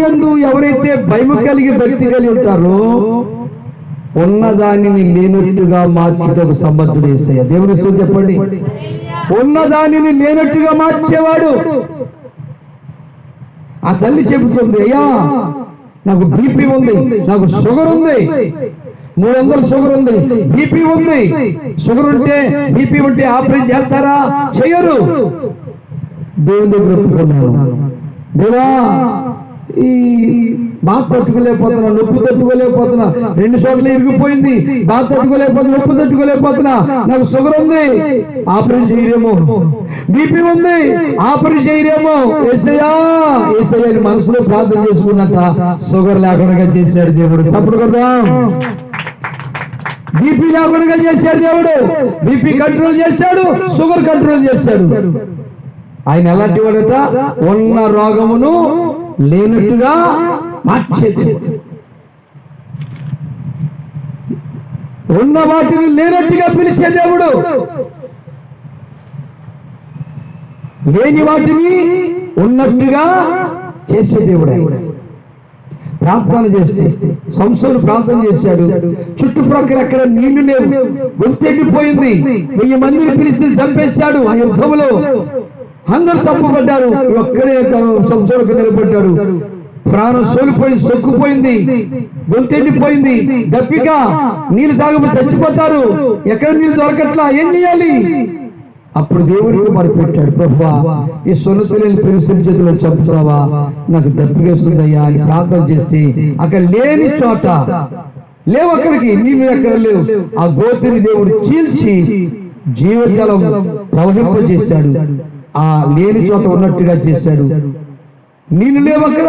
యందు ఎవరైతే భయము కలిగి భక్తి కలిగి ఉంటారో ఉన్నదానిని లేనట్టుగా మార్చుటకు సమర్థుడు యేసయ్య దేవుని సో చెప్పండి. ఉన్నదానిని లేనట్టుగా మార్చేవాడు. ఆ తల్లి చెబుతుంది అయ్యా నాకు బీపీ ఉంది నాకు షుగర్ ఉంది మూడు వందలు షుగర్ ఉంది బీపీ ఉంది. షుగర్ ఉంటే బీపీ ఉంటే ఆపరేట్ చేస్తారా? చేయరు. దేవుని దగ్గర ఒప్పుకున్నాను. దేవా బాధ తట్టుకోలేకపోతున్నా నొప్పి తట్టుకోలేకపోతున్నా. రెండు చోట్ల ఇరిగిపోయింది. బాధ తట్టుకోలేకపోతున్నా నొప్పి తట్టుకోలేకపోతున్నా. నాకు షుగర్ ఉంది. ఆపరేషన్ చేయరేమో. బీపీ ఉంది. ఆపరేషన్ చేయరేమో. ఏసయ్యా ఏసయ్య మనసులో ప్రార్థన చేసుకున్నట్ట షుగర్ లేకుండా చేశాడు దేవుడు. తప్పుడు కదా? బీపీ లేకుండా చేశాడు దేవుడు. బీపీ కంట్రోల్ చేశాడు షుగర్ కంట్రోల్ చేశాడు. ఆయన ఎలాంటి వాడట ఉన్న రోగమును లేనట్టుగా మార్చేది. ఉన్న వాటిని లేనట్టుగా పిలిచే దేవుడు. లేని వాటిని ఉన్నట్టుగా చేసే దేవుడు ప్రార్థన చేస్తే సంస్థలు ప్రార్థన చేశాడు. చుట్టుప్రక్కల ఎక్కడ నీళ్ళు లేవు. గొంతెండిపోయింది వెయ్యి మందిని పిలిచి చంపేశాడు ఆ యుద్ధంలో. అందరు చంపబడ్డారు. ఒక్కడే సంసోలకు నిలబడ్డాడు. ప్రాణం సోలిపోయి సొక్కుపోయింది. గొంతెండిపోయింది దప్పిక నీళ్ళు తాగబోతే చచ్చిపోతారు. ఎక్కడ నీళ్ళు దొరకట్లా? ఏం చేయాలి? అప్పుడు దేవుడికి మొరపెట్టాడు ప్రభువా ఈ సొన్నతులేని పెన్సిల్ చేతిలో చంపుతావా? నాకు దప్పికేస్తుందయ్యా అని ప్రార్థన చేస్తే అక్కడ లేని చోట లేవు అక్కడికి నీళ్ళు ఎక్కడ లేవు. ఆ గోతిని దేవుడు చీల్చి జీవజలం ప్రవహింపజేశాడు. ఆ లేని చోట ఉన్నట్టుగా చేశాడు. నీళ్ళు లేవు అక్కడ.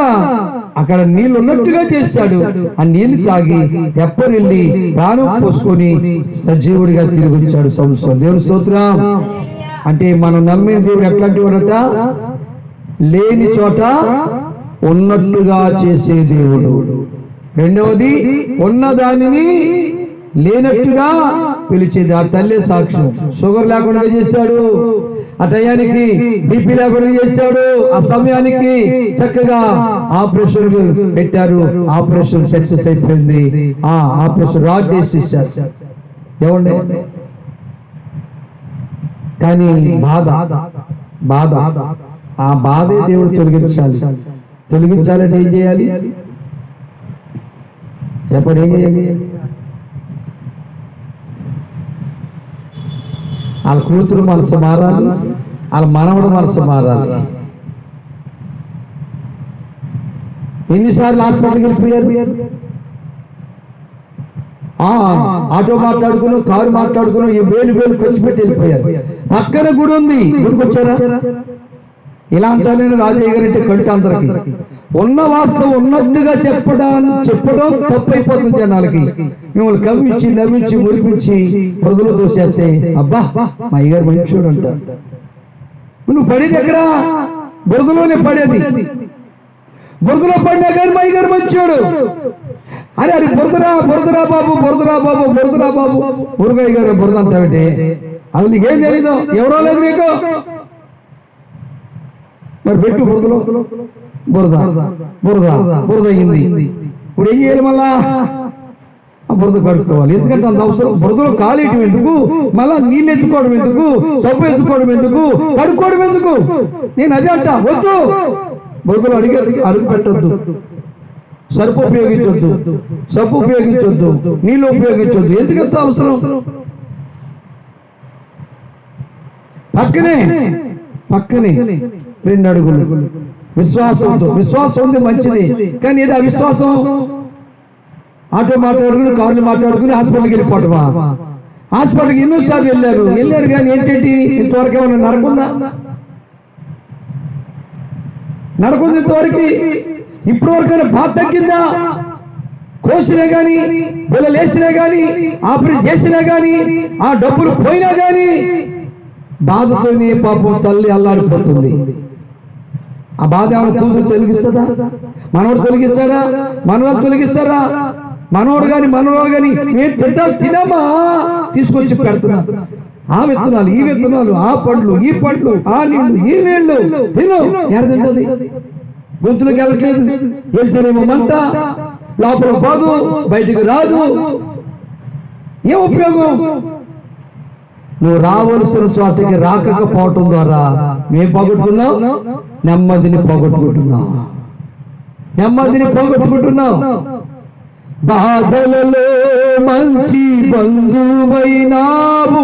అక్కడ నీళ్ళు ఉన్నట్టుగా చేస్తాడు ఆ నీళ్ళు తాగి తెప్పరిల్లి ప్రాణం పోసుకొని సజీవుడిగా తిరిగి వచ్చాడు సంవత్సరం దేవుని స్తోత్రం. అంటే మనం నమ్మిన దేవుడు ఎట్లాంటి వాడట? లేని చోట ఉన్నట్టుగా చేసే దేవుడు. రెండవది ఉన్న దానిని లేనట్టుగా పిలిచేది ఆ తల్లి సాక్ష్యం. షుగర్ లేకుండా చేశాడు ఆ టయానికి బీపీ లేకుండా చేశాడు ఆ సమయానికి చక్కగా ఆపరేషన్ పెట్టారు. ఆపరేషన్ సక్సెస్ అయిపోయింది. ఆ ఆపరేషన్ రాడ్ చేసేసారు ఏమండి? కానీ బాధ బాధ. ఆ బాధే దేవుడు తొలగించాలి. తొలగించాలంటే ఏం చేయాలి? చెప్పండి ఏం చేయాలి? వాళ్ళ కూతురు మనసు మారాలి వాళ్ళ మనవడు మనసు మారాలి. ఎన్నిసార్లు హాస్పిటల్కి వెళ్ళిపోయారు? ఆ, ఆటో మాట్లాడుకుని కారు మాట్లాడుకుని ఈ వేలు వేలు ఖర్చు పెట్టి వెళ్ళిపోయారు. పక్కన గుడి ఉంది. గుడికి వచ్చారా? ఇలా అంటా నేను రాజయ్య గారంటే కడితే అందరికి. ఉన్న వాస్తవం ఉన్నట్టుగా చెప్పడం చెప్పడం తప్పైపోతుంది జనాలకి. మిమ్మల్ని కవ్వించి నవ్వించి మురిపించి మృదులు తోసేస్తే అబ్బా మా అయ్యగారు మంచోడు అంటారు నువ్వు పడేది ఎక్కడ? బురదలోనే పడేది. బురదలో పడినా కానీ మా అయ్యగారు మంచోడు. అరే అది బురదరా బురదరా బాబు బురదరా బాబు బురదరా బాబు. మురుగయ్య గారు బురద అంటావంటే అది నీకేం తెలీదు? ఎవరో లేదు నీకు? మరి పెట్టు బురదలో బురద బురద బురద అయ్యింది ఇప్పుడు ఏం చేయాలి మళ్ళా? బురద కడుక్కోవాలి. ఎందుకంటే అంత అవసరం. బురదలో కాలేయటం ఎందుకు? మళ్ళా నీళ్ళు ఎత్తుకోవడం ఎందుకు? సబ్బు ఎత్తుకోవడం ఎందుకు? కడుక్కోవడం ఎందుకు? నేను అదే అంట. వద్దు. బురదలో అడిగి అడుగు పెట్టద్దు. సరుపు ఉపయోగించొద్దు. సబ్బు ఉపయోగించొద్దు. నీళ్ళు ఉపయోగించొద్దు. ఎందుకంత అవసరం? పక్కనే పక్కనే రెండు అడుగులు. విశ్వాసంతో. విశ్వాసం ఉంది మంచిది. కానీ ఏదో అవిశ్వాసం? ఆటో మాట్లాడుకుని కార్లు మాట్లాడుకుని హాస్పిటల్కి వెళ్ళిపోవటమా? హాస్పిటల్కి ఎన్నోసార్లు వెళ్ళారు. వెళ్ళారు కానీ ఏంటంటే ఇంతవరకు ఏమైనా నడకుందా నడకుంది ఇంతవరకు. ఇప్పటి వరకు బాధ తగ్గిందా? కోసినా కానీ పిల్లలు వేసినా కానీ ఆపరేట్ చేసినా కానీ ఆ డబ్బులు పోయినా కానీ బాధతోనే పాపం తల్లి అల్లాడిపోతుంది. ఆ బాధ ఏమైనా కూతురు తొలగిస్తుందా? మనవాడు తొలగిస్తారా మనవాళ్ళు తొలగిస్తారా? మనోడు కాని మనోడు కాని మేము తింటా తినమా తీసుకొచ్చి పెడుతున్నా. ఆ విత్తనాలు ఈ విత్తనాలు ఆ పండ్లు ఈ పండ్లు ఆ నీళ్ళు ఈ నీళ్ళు తిను. ఎడ తింటది. గొంతులోకి వెళ్ళట్లేదు వెళ్తేనేమో మంట. లోపల పోదు. బయటికి రాదు. ఏం ఉపయోగం? నువ్వు రావలసిన చోటకి రాకపోవటం ద్వారా మేము పోగొట్టుకున్నావు నెమ్మదిని పోగొట్టుకుంటున్నావు నెమ్మదిని పోగొట్టుకుంటున్నావు బాధలలో మంచి బంధువైనావు.